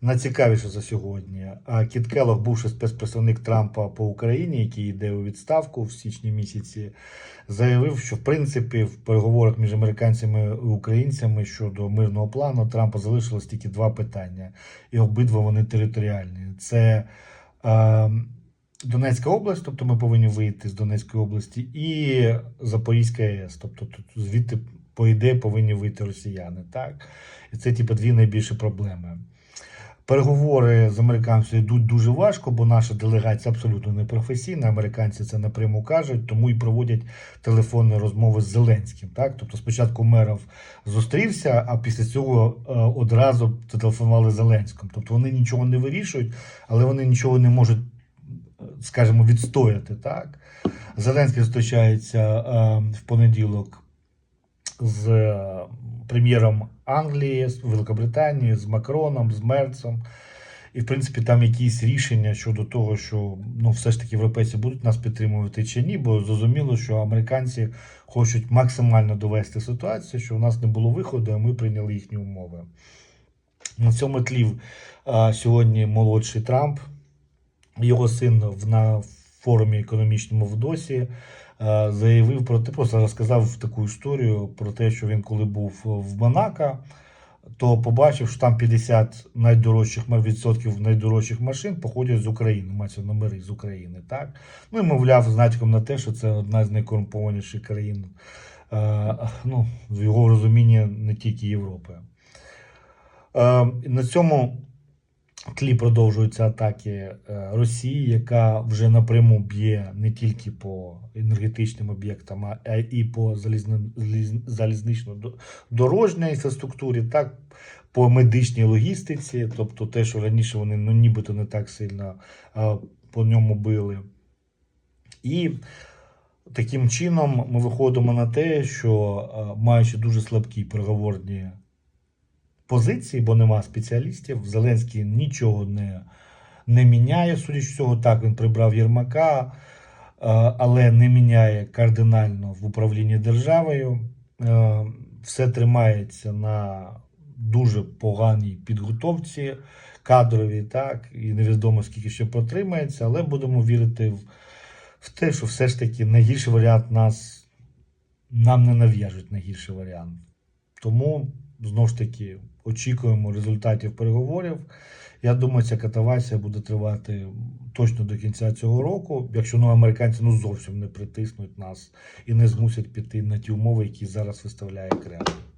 найцікавіше за сьогодні. Кіт Келлог, бувший спецпредставник Трампа по Україні, який йде у відставку в січні місяці, заявив, що в принципі в переговорах між американцями і українцями щодо мирного плану Трампа залишилось тільки два питання, і обидва вони територіальні. Це е, Донецька область, тобто ми повинні вийти з Донецької області, і Запорізька АЕС, тобто тут звідти, по ідеї, повинні вийти росіяни. Так? І це типу, дві найбільші проблеми. Переговори з американцями йдуть дуже важко, бо наша делегація абсолютно не професійна. Американці це напряму кажуть, тому і проводять телефонні розмови з Зеленським. Так? Тобто спочатку меров зустрівся, а після цього е, одразу зателефонували Зеленському. Тобто вони нічого не вирішують, але вони нічого не можуть, скажімо, відстояти. Так? Зеленський зустрічається е, в понеділок з прем'єром Англії, з Великобританії, з Макроном, з Мерцем. І, в принципі, там якісь рішення щодо того, що ну, все ж таки європейці будуть нас підтримувати чи ні, бо зрозуміло, що американці хочуть максимально довести ситуацію, що у нас не було виходу, а ми прийняли їхні умови. На цьому тлі сьогодні молодший Трамп, його син на форумі економічному в Досі е, заявив про те, просто розказав таку історію про те, що він коли був в Монако, то побачив, що там 50 найдорожчих відсотків найдорожчих машин походять з України, мається номери з України. Так? Ну і мовляв, з натяком на те, що це одна з найкорумпованіших країн, е, ну, в його розумінні не тільки Європи. Е, На цьому тлі продовжуються атаки е, Росії, яка вже напряму б'є не тільки по енергетичним об'єктам, а і по залізно- заліз- залізнично-дорожній інфраструктурі, так по медичній логістиці, тобто те, що раніше вони ну, нібито не так сильно е, по ньому били. І таким чином ми виходимо на те, що е, маючи дуже слабкі переговорні позиції, бо нема спеціалістів. Зеленський нічого не, не міняє, судячи цього, так він прибрав Єрмака, е, але не міняє кардинально в управлінні державою. Е, Все тримається на дуже поганій підготовці кадровій, так, і невідомо скільки ще протримається, але будемо вірити в, в те, що все ж таки найгірший варіант нас нам не нав'яжуть найгірший варіант. Тому знову ж таки очікуємо результатів переговорів. Я думаю, ця катавасія буде тривати точно до кінця цього року, якщо ну, американці ну, зовсім не притиснуть нас і не змусять піти на ті умови, які зараз виставляє Кремль.